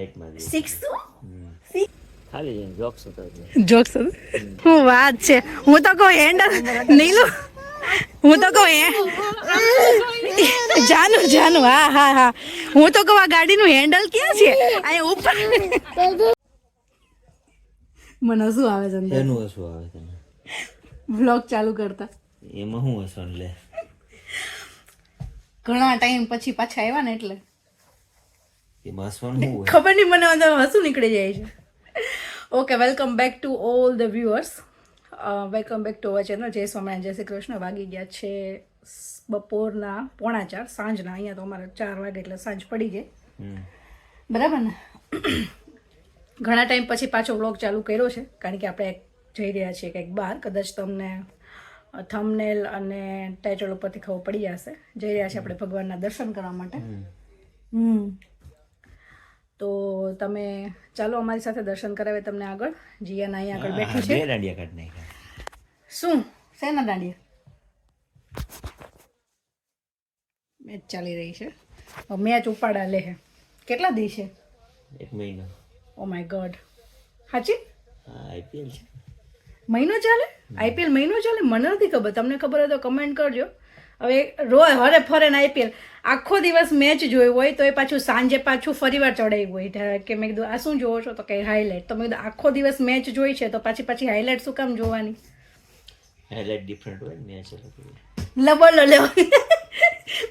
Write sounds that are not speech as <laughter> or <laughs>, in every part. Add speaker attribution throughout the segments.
Speaker 1: હાઇલાઇટમાં
Speaker 2: six
Speaker 1: ખાલી jokes હતો એટલે
Speaker 2: જોક્સ હું વાત છે હું તો કહું હેન્ડલ નીલું હું તો કહું હે જાનું જાનું હા હા હા હું તો કહું આ ગાડીનું હેન્ડલ ક્યાં છે અહીંયા ઉપર મને શું આવે છે
Speaker 1: એનું હસવું આવે તને
Speaker 2: વ્લોગ ચાલુ કરતા
Speaker 1: એમાં શું હસવાનું લે
Speaker 2: ઘણા ટાઈમ પછી પાછા આવ્યા ને એટલે
Speaker 1: એમાં હસવાનું શું હોય.
Speaker 2: ખબર નહીં મને અંદર હસું નીકળી જાય છે. Okay welcome back to all the viewers welcome back to our channel Jai Swaminarayan Jai Shri Krishna. વાગી ગયા છે બપોરના પોણા ચાર સાંજના. અહીંયા તો અમારે ચાર વાગે એટલે સાંજ પડી
Speaker 1: ગઈ.
Speaker 2: બરાબર ને? ઘણા ટાઈમ પછી પાછો વ્લોગ ચાલુ કર્યો છે કારણ કે આપણે જઈ રહ્યા છીએ કંઈક બહાર. કદાચ તમને થમનેલ અને ટાઇટલ ઉપરથી ખબર પડી જશે જઈ રહ્યા છીએ આપણે ભગવાનના દર્શન કરવા માટે. હમ. તો તમે ચાલો અમારી સાથે દર્શન કરાવે તમને આગળ. જીયાના અહીંયા આગળ બેઠી છે.
Speaker 1: દાંડિયા કાઢ નાખ્યા.
Speaker 2: શું? શેના દાંડિયા? મેચ ચાલી રહી છે. મેચ ઉપાડા લે હે. કેટલા દી છે?
Speaker 1: એક મહિનો.
Speaker 2: ઓ માય ગોડ સાચી
Speaker 1: આઈપીએલ છે.
Speaker 2: મહિનો ચાલે? આઈપીએલ મહિનો ચાલે? મને નથી ખબર. તમને ખબર હોય તો કમેન્ટ કરજો. હવે રોય હરે ફરે ને આઈપીએલ આખો દિવસ મેચ જોયું હોય તો એ પાછું સાંજે પાછું ફરીવાર ચડાવ્યું હોય. કે મેં કીધું આ શું જોવો છો? તો કે હાઇલાઇટ તો મેં કીધું આખો દિવસ મેચ જોઈ છે તો પાછી પાછી હાઇલાઇટ શું કામ જોવાની?
Speaker 1: હાઇલાઇટ ડિફરન્ટ હોય મેચ
Speaker 2: લબો લો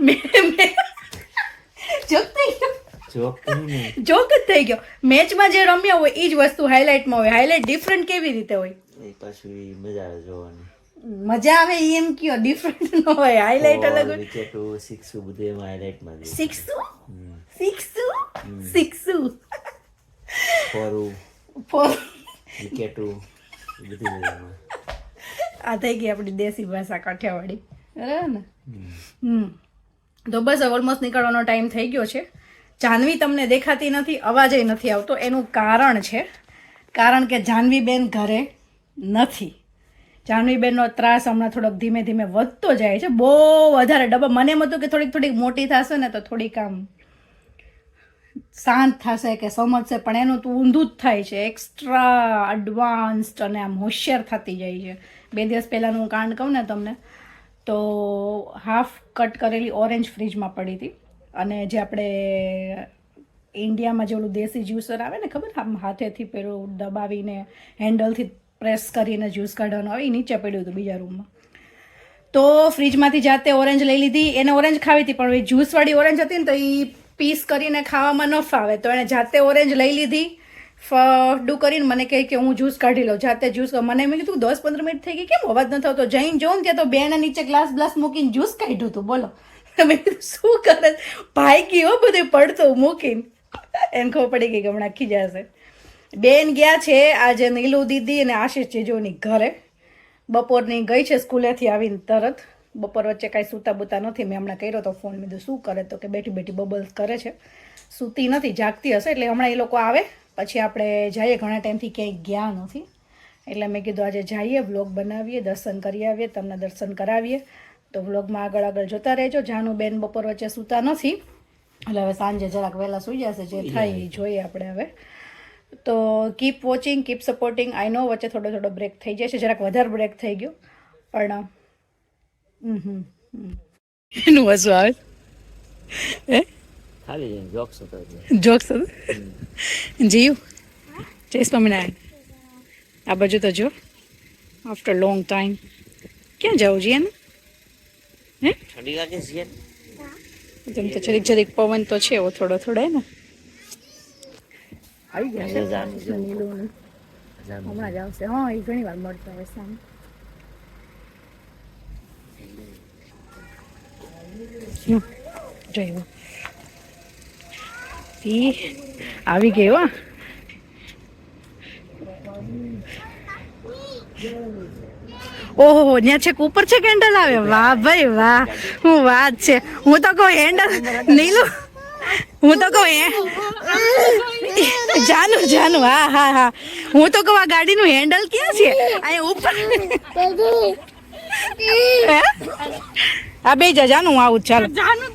Speaker 2: મેં જોક થઈ ગયો.
Speaker 1: જોક કહ્યું નહીં
Speaker 2: જોક જ થઈ ગયો. મેચમાં જે રમ્યા હોય એ જ વસ્તુ હાઇલાઇટમાં હોય. હાઇલાઇટ ડિફરન્ટ કેવી રીતે હોય?
Speaker 1: એ પાછું મજા આવે જોવાની.
Speaker 2: મજા આવે એમ કયો? ડિફરન્ટ ન હોય. હાઇલાઇટ અલગ હોય.
Speaker 1: વિકેટો સિક્સ બધું એમાં હાઇલાઇટમાં સિક્સ
Speaker 2: સિક્સુ
Speaker 1: હમ.
Speaker 2: સિક્સુ સિક્સુ
Speaker 1: ફોરું.
Speaker 2: ફોર
Speaker 1: વિકેટો એ બધું
Speaker 2: આ થઈ ગઈ આપણી દેશી ભાષા કાઠિયાવાડી. બરાબર ને?
Speaker 1: હમ.
Speaker 2: હમ. તો બસ ઓલમોસ્ટ નીકળવાનો ટાઈમ થઈ ગયો છે. જાહ્નવી તમને દેખાતી નથી અવાજ નથી આવતો. એનું કારણ છે કારણ કે જાહ્નવીબેન ઘરે નથી. જાહ્નવીબેનનો ત્રાસ હમણાં થોડોક ધીમે ધીમે વધતો જાય છે. બહુ વધારે ડબ્બા મને એમ હતું કે થોડીક થોડીક મોટી થશે ને તો થોડીક આમ શાંત થશે કે સમજશે, પણ એનું તો ઊંધું જ થાય છે. એક્સ્ટ્રા એડવાન્સ્ડ અને આમ હોશિયાર થતી જાય છે. બે દિવસ પહેલાંનું હું કાંડ કહું ને તમને, તો હાફ કટ કરેલી ઓરેન્જ ફ્રીજમાં પડી હતી. અને જે આપણે ઇન્ડિયામાં જે ઓલું દેશી જ્યુસર આવે ને ખબર? આમ હાથેથી પેલું દબાવીને હેન્ડલથી પ્રેસ કરીને જ્યુસ કાઢવાનું આવે એ નીચે પડ્યું હતું બીજા રૂમમાં તો ફ્રીજમાંથી જાતે ઓરેન્જ લઈ લીધી, એને ઓરેન્જ ખાવી હતી, પણ એ જ્યુસવાળી ઓરેન્જ હતી ને તો એ પીસ કરીને ખાવામાં ન ફાવે. તો એણે જાતે ઓરેન્જ લઈ લીધી, ફડું કરીને મને કહે કે હું જ્યુસ કાઢી લઉં. જાતે જ્યુસ મને મેં કીધું, દસ પંદર મિનિટ થઈ ગઈ, કેમ અવાજ ન થતો? જઈને જોઉં ને ત્યાં તો બેને નીચે ગ્લાસ ગ્લાસ મૂકીને જ્યુસ કાઢ્યું હતું, બોલો. તમે શું કરે? ભાઈ ગયો બધું પડતું મૂકીને. એને ખબર પડી ગઈ કે હમણાં ખીજાશે. બેન ગયા છે આજે નીલુ દીદી અને આશીષ જીજુની ઘરે. બપોરની ગઈ છે સ્કૂલેથી આવીને તરત. બપોર વચ્ચે કાંઈ સૂતા બૂતા નથી. મેં હમણાં કર્યો તો ફોન. મેં શું કરે તો કે બેઠી બેઠી બબલ્સ કરે છે. સૂતી નથી જાગતી હશે એટલે હમણાં એ લોકો આવે. પછી આપણે જઈએ. ઘણા ટાઈમથી ક્યાંય ગયા નથી. એટલે મેં કીધું આજે જઈએ વ્લોગ બનાવીએ દર્શન કરી આવીએ તમને દર્શન કરાવીએ. તો વ્લોગમાં આગળ આગળ જોતા રહેજો. જાનું બેન બપોર વચ્ચે સૂતા નથી. એટલે હવે સાંજે જરાક વહેલા સૂઈ જશે. જે થાય એ જોઈએ આપણે હવે. તો keep watching keep supporting I know વચ્ચે થોડો થોડો બ્રેક થઈ જાય છે. જરાક વધારે બ્રેક થઈ ગયો. પણ. એનું હસું આવે? હે?
Speaker 1: ખાલી જોક્સ હતો
Speaker 2: જોક્સ જીવ? જય સ્વામિનારાયણ. આ બાજુ તો જો. આફ્ટર લોંગ ટાઈમ ક્યાં જવું જોઈએ ને હે?
Speaker 1: ઠંડી લાગે છે તેમ
Speaker 2: જેમ તો જરીક જરીક પવન તો છે એવો થોડો થોડો હે ને? આવી ગયા છે.
Speaker 1: જાનું
Speaker 2: નીલું હમણાં જ આવશે. હા એ ઘણી વાર મળતા હોય સામે જોયું આવી ગયો ઓહો ત્યાં છે ઉપર છે કેન્ડલ આવે? વાહ ભાઈ વાહ. હું વાત છે. હું તો કહું હેન્ડલ નીલું. હું તો કહું એ જાનું જાનું હા હા હા. હું તો કહું આ ગાડીનું હેન્ડલ ક્યાં છે? અહીંયા ઉપર. આ બે જા જાનું હું આવું ચાલો. જાનું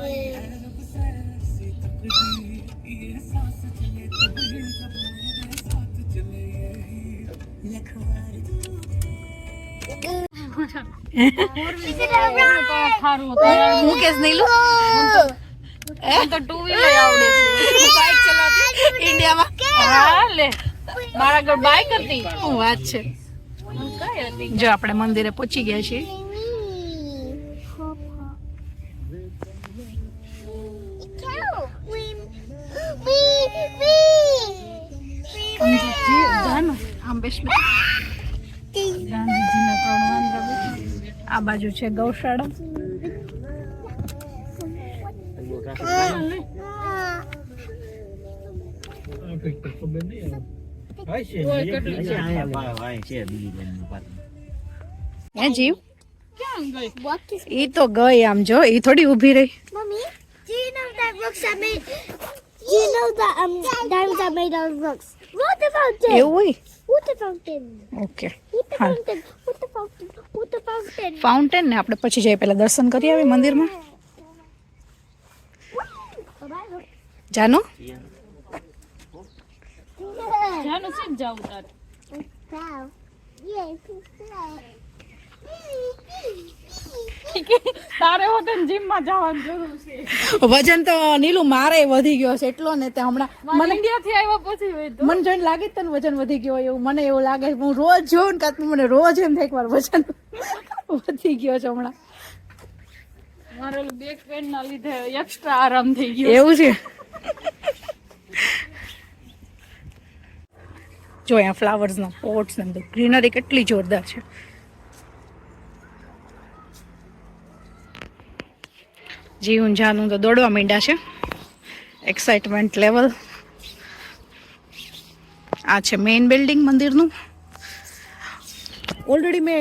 Speaker 2: Yeah.
Speaker 3: તો ટુ વ્હીલર આવડે
Speaker 2: બાઇક ચલાવતી ઇન્ડિયામાં
Speaker 3: હા લે. મારા ઘર હતી.
Speaker 2: શું વાત છે. જો આપણે મંદિરે પહોંચી ગયા છીએ. ગાંધીજીના ત્રણ. આ બાજુ છે ગૌશાળા હે જીવ ઈ તો ગઈ આમ જો ઈ થોડી ઊભી રહી
Speaker 4: know that books are made? Do you know that um diamonds are made out of rocks?
Speaker 2: એવું હોય. ઓકે
Speaker 4: Water
Speaker 2: હા.
Speaker 4: fountain. Water fountain. Water fountain.
Speaker 2: Fountain ને આપણે પછી જઈએ પહેલા દર્શન કરી આવે મંદિરમાં જાનો
Speaker 3: જાનું છે જાવું તારે
Speaker 4: Wow. Yes.
Speaker 3: તારે હોતે જીમમાં જવાનું જરૂર છે
Speaker 2: વજન તો નીલુ મારે વધી ગયો છે. એટલો ને તે હમણાં
Speaker 3: મને ઇન્ડિયા થી આવ્યા પછી
Speaker 2: મને જોઈને લાગે તને વજન વધી ગયો એવું. મને એવું લાગે હું રોજ જોઉં ને કાતું મને રોજ એમ થાય એકવાર વજન વધી ગયો છે હમણાં.
Speaker 3: મારે બેક પેન ના લીધે એક્સ્ટ્રા આરામ થઈ ગયો
Speaker 2: એવું છે? જો અહીંયા ફ્લાવર્સના પોટ્સ ને બધું. ગ્રીનરી કેટલી જોરદાર છે. જીવન ઊંઝાનું તો દોડવા માંડ્યા છે. એક્સાઇટમેન્ટ લેવલ આ છે મેઇન બિલ્ડિંગ મંદિરનું. ઓલરેડી મેં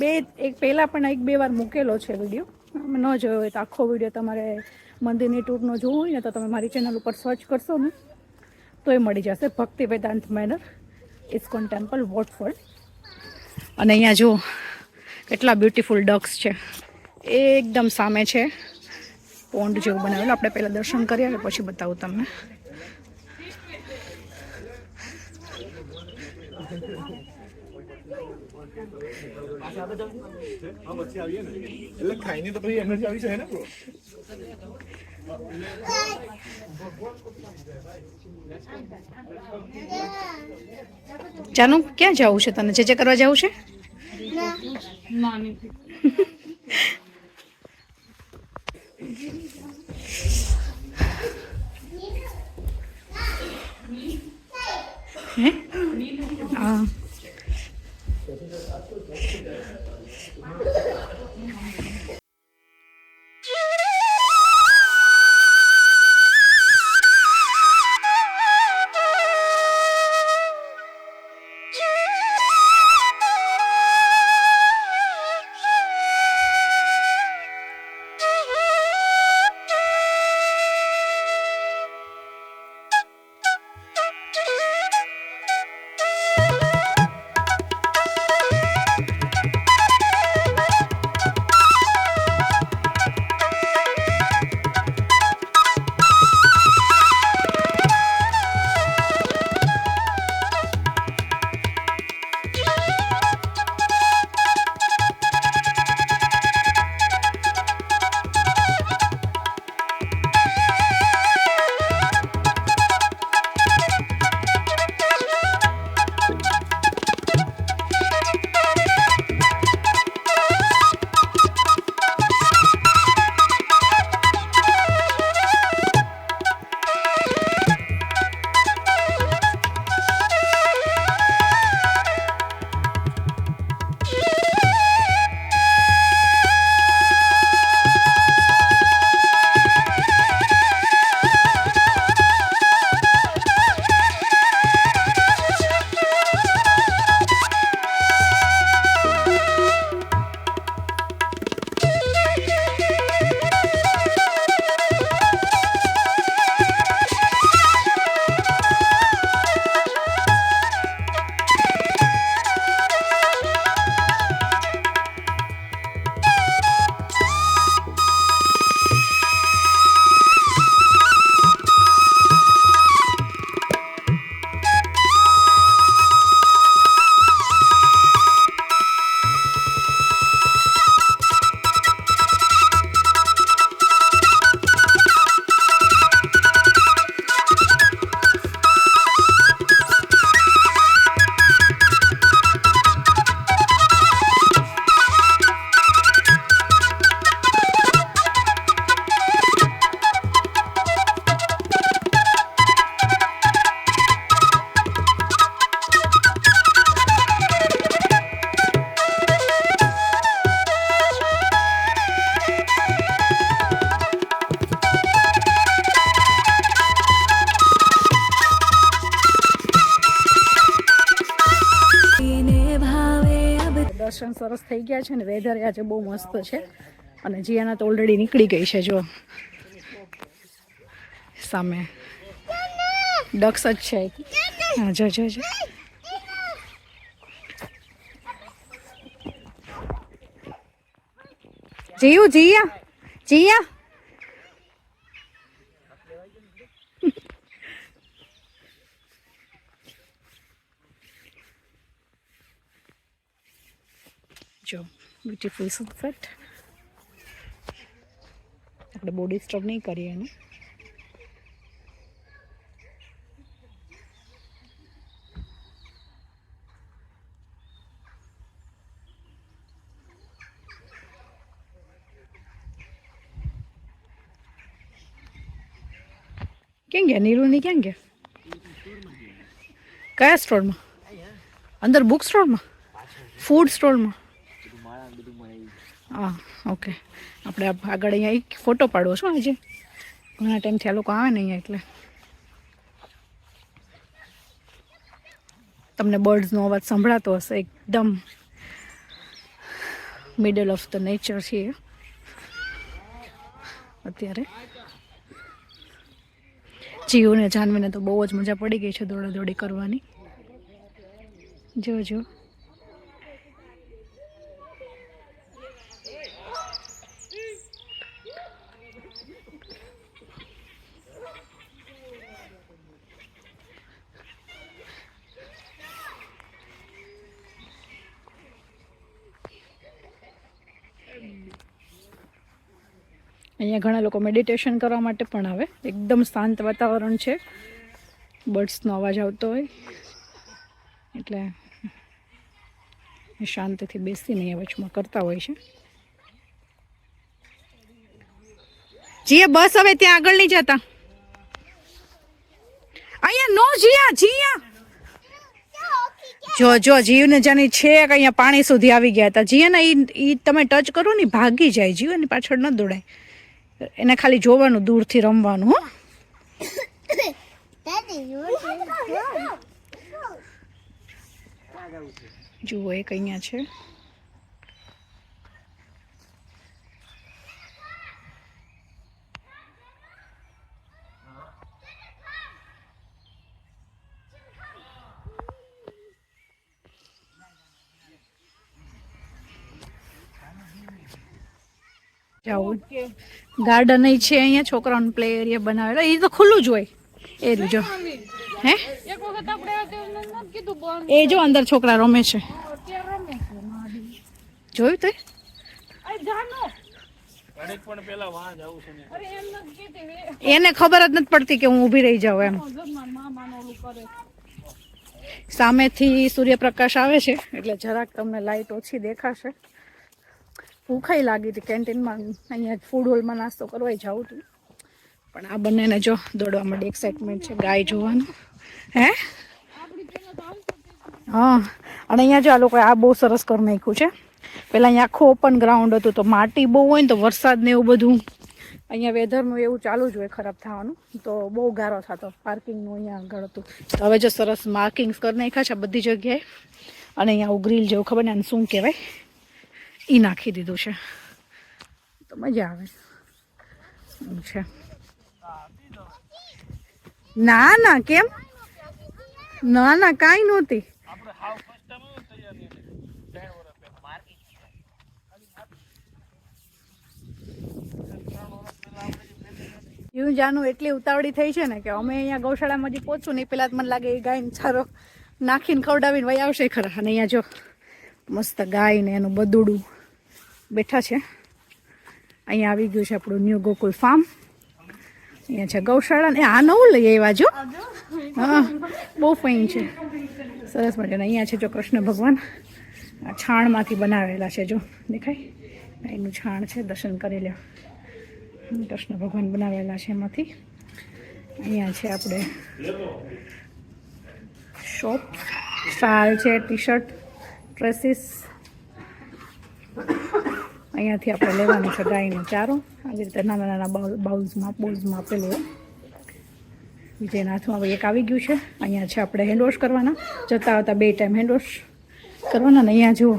Speaker 2: બે, એક પહેલાં પણ એક બે વાર મૂકેલો છે વીડિયો ન જોયો હોય તો આખો વીડિયો તમારે મંદિરની ટૂરનો જોવો હોય ને તો તમે મારી ચેનલ ઉપર સર્ચ કરશો ને તો એ મળી જશે. Bhaktivedanta manor ISKCON temple Watford અને અહીંયા જુઓ કેટલા બ્યુટીફુલ ડક્સ છે. એકદમ સામે છે. પોન્ડ જેવું બનાવેલું. આપણે પહેલાં દર્શન કરી આવે પછી બતાવું તમને.
Speaker 5: એટલે ખાઈને તો પછી એનર્જી આવી જાય ને bro.
Speaker 2: જાનું ક્યાં જવું છે તને? જે જે કરવા જવું છે?
Speaker 3: ના નથી
Speaker 2: દર્શન સરસ થઈ ગયા છે ને વેધર આજે બહુ મસ્ત છે. અને જીયાના તો ઓલરેડી નીકળી ગઈ છે જો સામે. ડક્સ જ છે જો જો જો જીયું, જીયા. જીયા જો બ્યુટીફુલ સનસેટ આપણે બોડી ડિસ્ટર્બ નહીં કરીએ એને. ક્યાં ગયા? નીરુની ક્યાં ગયા? કયા સ્ટોરમાં? અંદર બુક સ્ટોરમાં ફૂડ સ્ટોરમાં હા ઓકે આપણે આગળ અહીંયા એક ફોટો પાડવો છો આજે. ઘણા ટાઈમથી આ લોકો આવે ને અહીંયા એટલે. તમને બર્ડ્સનો અવાજ સંભળાતો હશે એકદમ. મિડલ ઓફ ધ નેચર છે અત્યારે. જીવને જાનવીને તો બહુ જ મજા પડી ગઈ છે દોડા દોડી કરવાની. જો જો અહીંયા ઘણા લોકો મેડિટેશન કરવા માટે પણ આવે. એકદમ શાંત વાતાવરણ છે. બર્ડ્સનો અવાજ આવતો હોય. એટલે એ શાંતિથી બેસીને અહીંયા વચમાં કરતા હોય છે. જીએ, બસ હવે ત્યાં આગળ નહીં જતા. અહીંયા નો જીયા જીયા. જો જો, જીવને જાની છેક અહીંયા પાણી સુધી આવી ગયા હતા. ઈ ઈ તમે ટચ કરો ને ભાગી જાય. જીવની પાછળ ન દોડાય. એને ખાલી જોવાનું દૂરથી રમવાનું હો. જુઓ એક અહીંયા છે. જાવું ગાર્ડન છે અહીંયા છોકરાઓનો પ્લે એરિયા બનાવેલો એ તો ખુલ્લું જ હોય. એ જો. હે? એ જો અંદર છોકરા રમે છે.
Speaker 3: અત્યારે રમે છે માડી.
Speaker 2: જોયું તે એને ખબર જ નથી પડતી કે હું ઊભી રહી જાઉં એમ. સામેથી સૂર્યપ્રકાશ આવે છે એટલે જરાક તમને લાઈટ ઓછી દેખાશે. ભૂખાઈ લાગી હતી કેન્ટીનમાં. અહીંયા ફૂડ હોલમાં નાસ્તો કરવા જાઉં હતું પણ આ બંનેને જો દોડવા માટે એક્સાઇટમેન્ટ છે, ગાય જોવાનું. હે? હા. અને અહીંયા જો આ લોકોએ આ બહુ સરસ કરી નાખ્યું છે. પહેલાં અહીંયા આખું ઓપન ગ્રાઉન્ડ હતું, તો માટી બહુ હોય ને તો વરસાદ ને એવું બધું. અહીંયા વેધરનું એવું ચાલુ જ હોય ખરાબ થવાનું. તો બહુ ગારો થતો. પાર્કિંગનું અહીંયા આગળ હતું. તો હવે જો સરસ માર્કિંગ્સ કરી નાખ્યા છે બધી જગ્યાએ. અને અહીંયા આવું ગ્રીલ જેવું ખબર ને આને શું કહેવાય? એ નાખી દીધું છે. તો મજા આવે. છે. ના ના, કેમ? ના ના, કાંઈ નહોતી. એવું જાણું એટલી ઉતાવળી થઈ છે ને કે અમે અહીંયા ગૌશાળામાં જે પહોંચું નહીં પેલા મને લાગે એ ગાયને ચારો નાખીને ખવડાવીને વહી આવશે ખરા. અને અહીંયા જો મસ્ત ગાય ને એનું બદુડું બેઠા છે. અહીંયા આવી ગયું છે આપણું ન્યૂ ગોકુલ ફાર્મ. અહીંયા છે ગૌશાળા ને આ નવું લઈ આવ્યા જો હા, બહુ ફાઇન છે. સરસ મજાના. અહીંયા છે જો કૃષ્ણ ભગવાન. આ છાણમાંથી બનાવેલા છે જો. દેખાય? એનું છાણ છે, દર્શન કરી લ્યો. કૃષ્ણ ભગવાન બનાવેલા છે એમાંથી. અહીંયા છે આપણે શોપ. શાલ છે ટી શર્ટ ડ્રેસીસ. અહીંયાથી આપણે લેવાનું છે ગાયનો ચારો. આવી રીતે નાના નાના બાઉલ બાઉલ્સમાં, બોલ્સમાં આપેલો વિજયનાથમાં એક આવી ગયું છે. અહીંયા છે આપણે હેન્ડવોશ કરવાના. જતા આવતા બે ટાઈમ હેન્ડવોશ કરવાના ને અહીંયા જુઓ.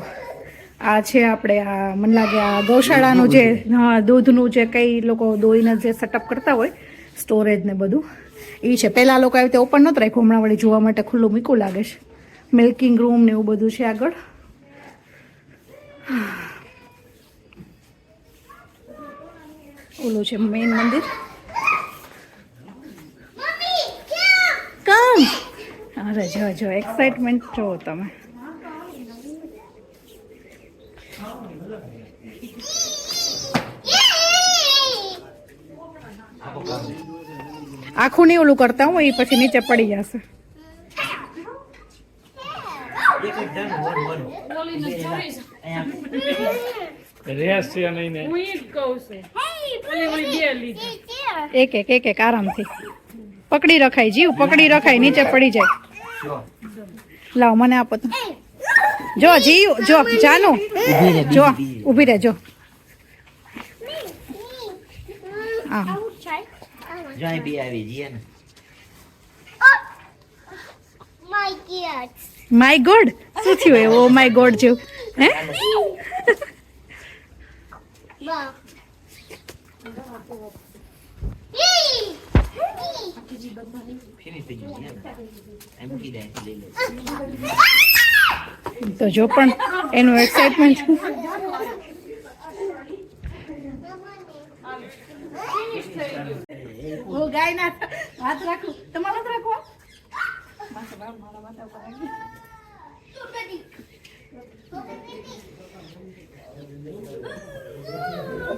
Speaker 2: આ છે આપણે આ મને લાગે આ ગૌશાળાનું જે, હા, દૂધનું જે કઈ લોકો દોઈને જે સેટઅપ કરતા હોય સ્ટોરેજ ને બધું. એ છે. પહેલાં લોકો આવી રીતે ઓપન નહોતું રાખ્યું. હમણાં વળી જોવા માટે ખુલ્લું મીકું લાગે છે. મિલ્કિંગ રૂમ ને એવું બધું છે આગળ. ઓલું છે મેઇન મંદિર. કમ? અરે જો જો એક્સાઇટમેન્ટ જો તમે. આખું નહીં ઓલું કરતા હું એ પછી નીચે પડી જશે.
Speaker 3: રહેશે
Speaker 1: રેસ છે નહીં ને.
Speaker 3: હું એ જ કહું છું.
Speaker 2: એક એક એક એક આરામથી. પકડી રખાય જીવ પકડી રખાય નીચે પડી જાય. લાવ મને આપો તો. જો જીવ જો જાનું. જો ઊભી રહે જો. હા.
Speaker 6: જાય બી આવી જઈએ ને.
Speaker 4: My kids.
Speaker 2: માય ગોડ શું થયું એવું ઓ માય ગોડ જેવું. હે. <laughs> તો જો પણ એનું એક્સાઇટમેન્ટ હું ગાય ના હાથ રાખું. તમારો રાખો.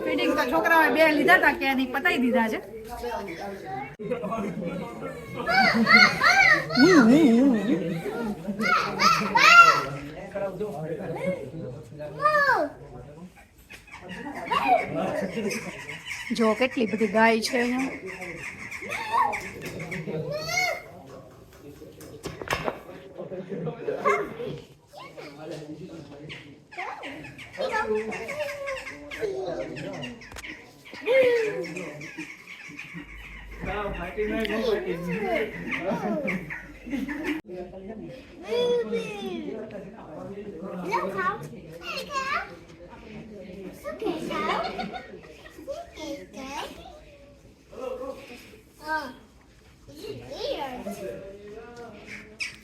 Speaker 2: ફીડિંગ તો છોકરાઓએ બે લીધા હતા કે એની પતાઈ દીધા છે. જો કેટલી બધી ગાય છે અહીંયા.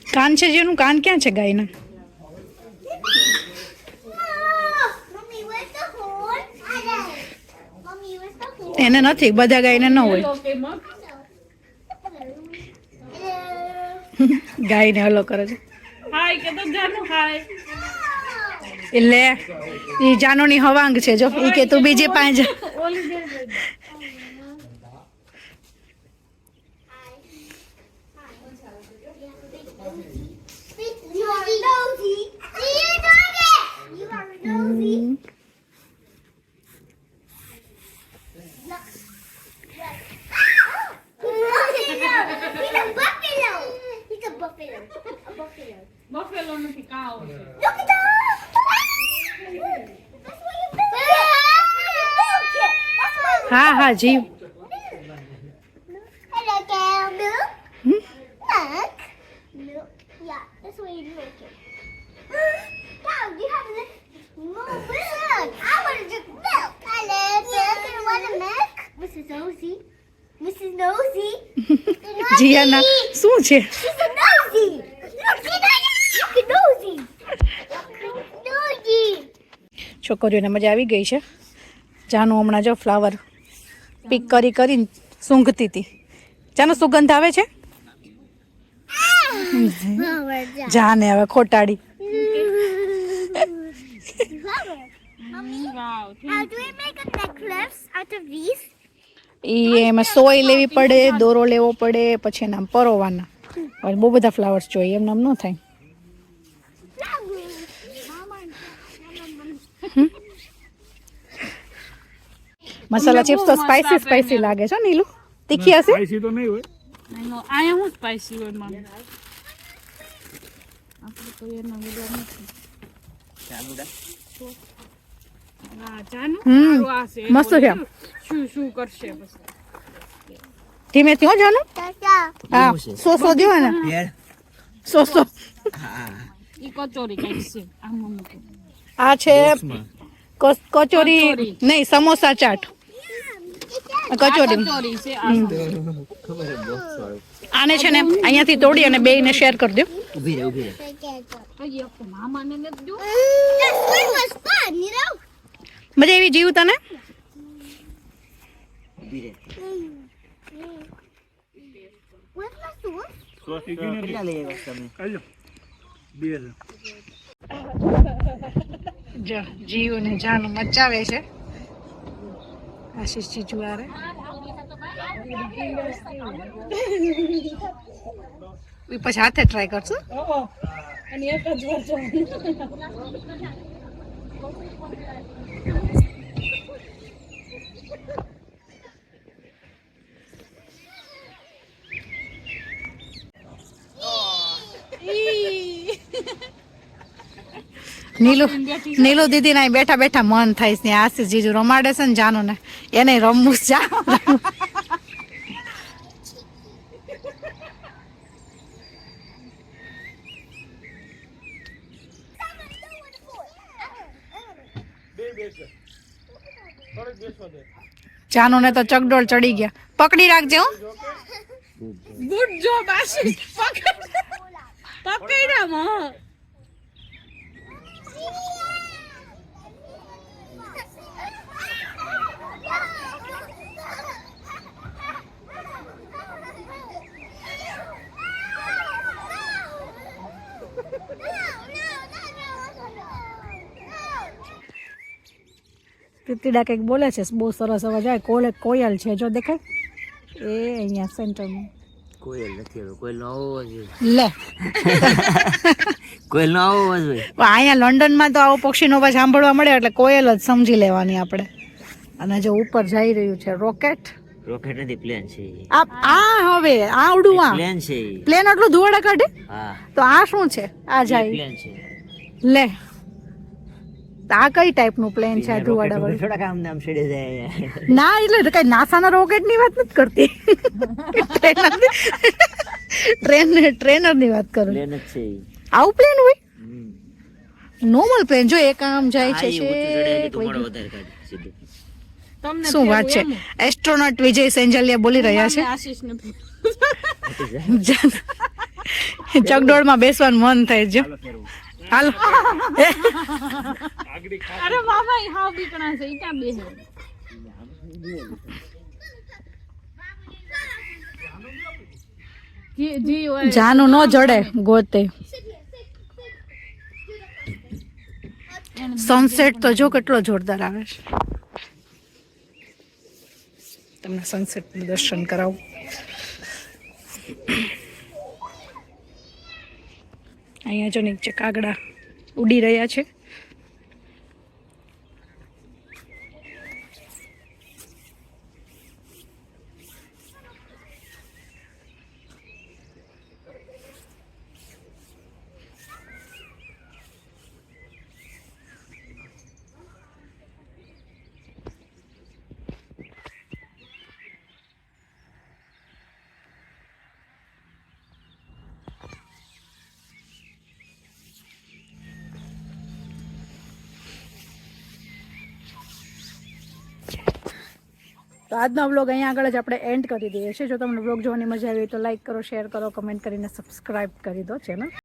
Speaker 2: કાન છે જેનું કાન ક્યાં છે ગાયના એને નથી બધા ગાયને ન હોય ગાયને હલો કરે છે
Speaker 3: હાય કે તો જાનું હાય
Speaker 2: એટલે એ જાનુની હવાંગ છે જો એ કે તું બીજી પાંચ.
Speaker 4: You are nosy. You dog it. You are nosy. Milk. Hello, milk. You want a milk? Mrs. Nosy. Mrs. Nosy. You're
Speaker 2: જીયાના
Speaker 4: nosy.
Speaker 2: શું છે છોકરીઓને મજા આવી ગઈ છે. જાનું હમણાં જો ફ્લાવર પિક કરી કરીને સૂંઘતી હતી. જાનો સુગંધ આવે છે? જાને હવે ખોટાડી. એમાં સોય લેવી પડે, દોરો લેવો પડે, પછી એના પરોવાના. બહુ બધા ફ્લાવર્સ જોઈએ, એમ આમ ન થાય. મસાલા ચિપ્સ તો સ્પાઈસી સ્પાઈસી લાગે છે નીલુ તીખી હશે?
Speaker 1: સ્પાઈસી તો નહીં હોય.
Speaker 3: આયા હું સ્પાઈસી હોય મમ્મી આપણે તો એના બધા નથી.
Speaker 2: મસ્ત છે.
Speaker 3: શું શું કરશે
Speaker 2: ધીમે થયો જાનું. હા સો સો દેવા સો સો
Speaker 6: હા.
Speaker 3: ઈ કચોરી કઈ છે. આમ મૂકો
Speaker 2: આ છે કચોરી. નહીં સમોસા ચાટ. કચોરી. આને છે ને અહીંયાથી તોડી અને બેયને શેર
Speaker 4: કરજો?
Speaker 2: મજા એવી જીવ તને?
Speaker 6: ઊભી
Speaker 2: જો જીવ ને જાનું મચાવે છે. આશીષજી જુવારે. પછી હાથે ટ્રાય કરશું?
Speaker 3: અને એક જ
Speaker 2: નીલુ નીલુ દીદી ના બેઠા બેઠા મન થાય છે. આશીષ જીજુ રમાડે છે ને જાનો ને એને રમવું જા જાનું ને તો ચકડોળ ચડી ગયા. પકડી રાખજે હું.
Speaker 3: Good job Ashish. પકડ. પકડ્યા માં
Speaker 2: કંઈક બોલે છે બહુ સરસ અવાજ આવે. કોલે કોયલ છે જો દેખાય. એ અહીંયા સેન્ટરમાં.
Speaker 6: કોયલ નથી કોયલ નો અવાજ
Speaker 2: લે.
Speaker 6: કોયલ નો અવાજ હોય.
Speaker 2: અહીંયા લંડનમાં તો આવો પક્ષીનો અવાજ સાંભળવા મળે એટલે કોયલ જ સમજી લેવાની આપણે. અને જો ઉપર જઈ રહ્યું છે રોકેટ.
Speaker 6: રોકેટ નથી પ્લેન છે.
Speaker 2: આ આ હવે આવડું આ
Speaker 6: પ્લેન છે.
Speaker 2: પ્લેન આટલું ધુવાડા કાઢે? તો આ શું છે? આ જાય.
Speaker 6: પ્લેન છે.
Speaker 2: લે. આ કઈ ટાઈપનું પ્લેન છે ધુવાડા વાળું
Speaker 6: થોડા કામ નામ છેડે જાય.
Speaker 2: ના એટલે કઈ નાસાના રોકેટની વાત નથી કરતી. ટ્રેન ટ્રેનરની વાત કરું.
Speaker 6: પ્લેન જ છે
Speaker 2: આવું પ્લેન હોય? નોર્મલ પ્લેન જો એક આમ જાય છે શું વાત છે? એસ્ટ્રોનોટ વિજય સેન્જલિયા બોલી રહ્યા છે.
Speaker 3: આશીષ
Speaker 2: ચકડોળમાં <laughs> બેસવાનું મન થાય છે. હાલો. <laughs>
Speaker 3: અરે મામા ઈ હાવ બીકણા છે ઈ ક્યાં હોય
Speaker 2: જાનું ન જડે ગોતે. સનસેટ તો જો કેટલો જોરદાર આવે છે. તમને સનસેટ દર્શન કરાવું. અહીંયા જો નીચે કાગડા ઉડી રહ્યા છે. આજનો બ્લોગ અહીંયા આગળ જ આપણે એન્ડ કરી દઈએ છીએ. જો તમને બ્લોગ જોવાની મજા આવી તો લાઈક કરો શેર કરો કમેન્ટ કરીને સબસ્ક્રાઇબ કરી દો ચેનલ